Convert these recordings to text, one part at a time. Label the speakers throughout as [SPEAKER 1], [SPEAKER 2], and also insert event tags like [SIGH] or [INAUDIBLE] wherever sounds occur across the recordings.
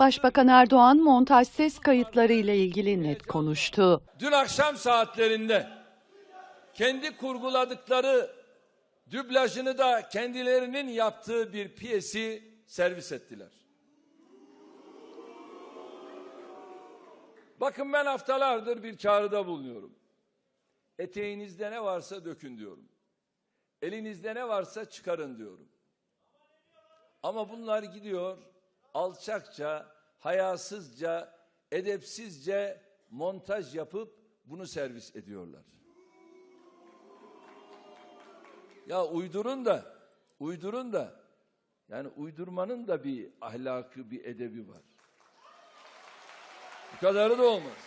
[SPEAKER 1] Başbakan Erdoğan montaj ses kayıtları ile ilgili net konuştu.
[SPEAKER 2] Dün akşam saatlerinde kendi kurguladıkları dublajını da kendilerinin yaptığı bir piyesi servis ettiler. Bakın ben haftalardır bir çağrıda bulunuyorum. Eteğinizde ne varsa dökün diyorum. Elinizde ne varsa çıkarın diyorum. Ama bunlar gidiyor alçakça, hayasızca, edepsizce montaj yapıp bunu servis ediyorlar. Ya uydurun da, uydurun da, yani uydurmanın da bir ahlakı, bir edebi var. Bu kadarı da olmaz.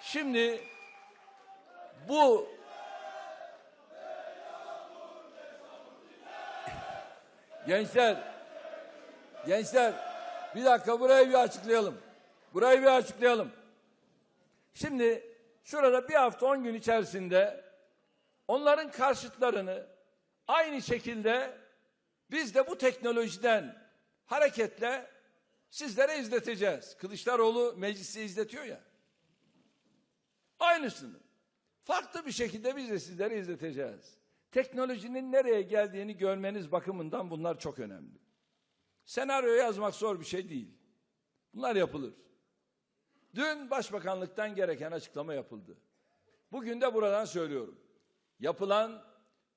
[SPEAKER 2] Şimdi bu [LAUGHS] gençler gençler bir dakika burayı bir açıklayalım. Burayı bir açıklayalım. Şimdi şurada bir hafta on gün içerisinde onların karşıtlarını aynı şekilde biz de bu teknolojiden hareketle sizlere izleteceğiz. Kılıçdaroğlu meclisi izletiyor ya. Aynısını. Farklı bir şekilde biz de sizlere izleteceğiz. Teknolojinin nereye geldiğini görmeniz bakımından bunlar çok önemli. Senaryo yazmak zor bir şey değil. Bunlar yapılır. Dün Başbakanlıktan gereken açıklama yapıldı. Bugün de buradan söylüyorum. Yapılan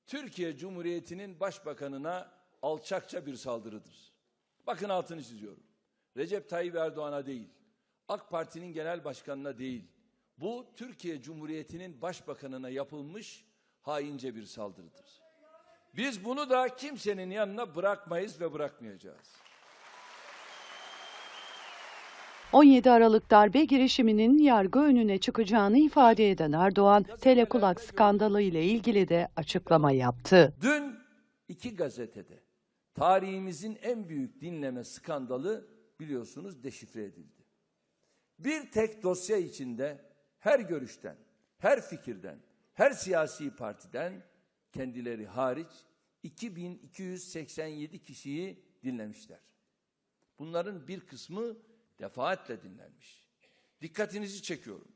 [SPEAKER 2] Türkiye Cumhuriyeti'nin başbakanına alçakça bir saldırıdır. Bakın altını çiziyorum. Recep Tayyip Erdoğan'a değil, AK Parti'nin genel başkanına değil, bu Türkiye Cumhuriyeti'nin başbakanına yapılmış haince bir saldırıdır. Biz bunu da kimsenin yanına bırakmayız ve bırakmayacağız.
[SPEAKER 1] 17 Aralık darbe girişiminin yargı önüne çıkacağını ifade eden Erdoğan, telekulak skandalı ile ilgili de açıklama yaptı.
[SPEAKER 2] Dün iki gazetede tarihimizin en büyük dinleme skandalı biliyorsunuz deşifre edildi. Bir tek dosya içinde her görüşten, her fikirden, her siyasi partiden kendileri hariç 2287 kişiyi dinlemişler. Bunların bir kısmı defaatle dinlenmiş. Dikkatinizi çekiyorum.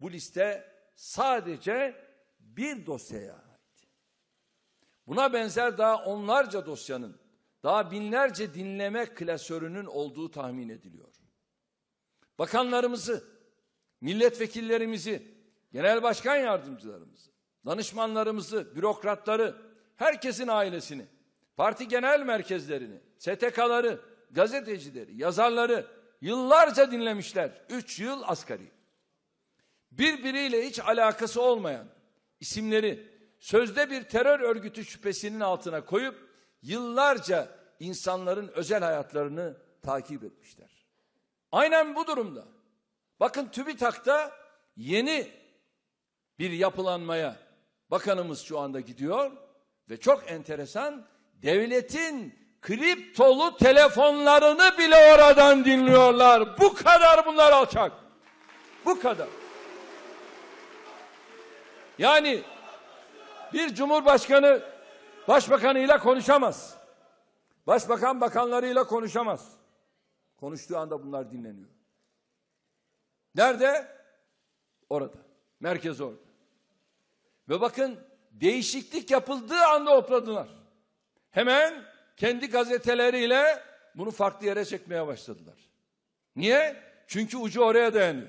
[SPEAKER 2] Bu liste sadece bir dosyaya ait. Buna benzer daha onlarca dosyanın, daha binlerce dinleme klasörünün olduğu tahmin ediliyor. Bakanlarımızı, milletvekillerimizi, genel başkan yardımcılarımızı, danışmanlarımızı, bürokratları, herkesin ailesini, parti genel merkezlerini, STK'ları, gazetecileri, yazarları yıllarca dinlemişler. Üç yıl asgari. Birbiriyle hiç alakası olmayan isimleri sözde bir terör örgütü şüphesinin altına koyup yıllarca insanların özel hayatlarını takip etmişler. Aynen bu durumda. Bakın TÜBİTAK'ta yeni bir yapılanmaya bakanımız şu anda gidiyor ve çok enteresan devletin kriptolu telefonlarını bile oradan dinliyorlar. Bu kadar bunlar alçak. Bu kadar. Yani bir cumhurbaşkanı başbakanıyla konuşamaz. Başbakan bakanlarıyla konuşamaz. Konuştuğu anda bunlar dinleniyor. Nerede? Orada. Merkez orada. Ve bakın değişiklik yapıldığı anda hopladılar. Hemen kendi gazeteleriyle bunu farklı yere çekmeye başladılar. Niye? Çünkü ucu oraya dayanıyor.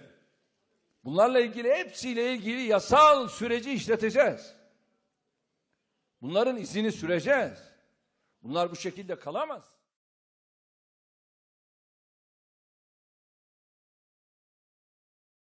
[SPEAKER 2] Bunlarla ilgili hepsiyle ilgili yasal süreci işleteceğiz. Bunların izini süreceğiz. Bunlar bu şekilde kalamaz.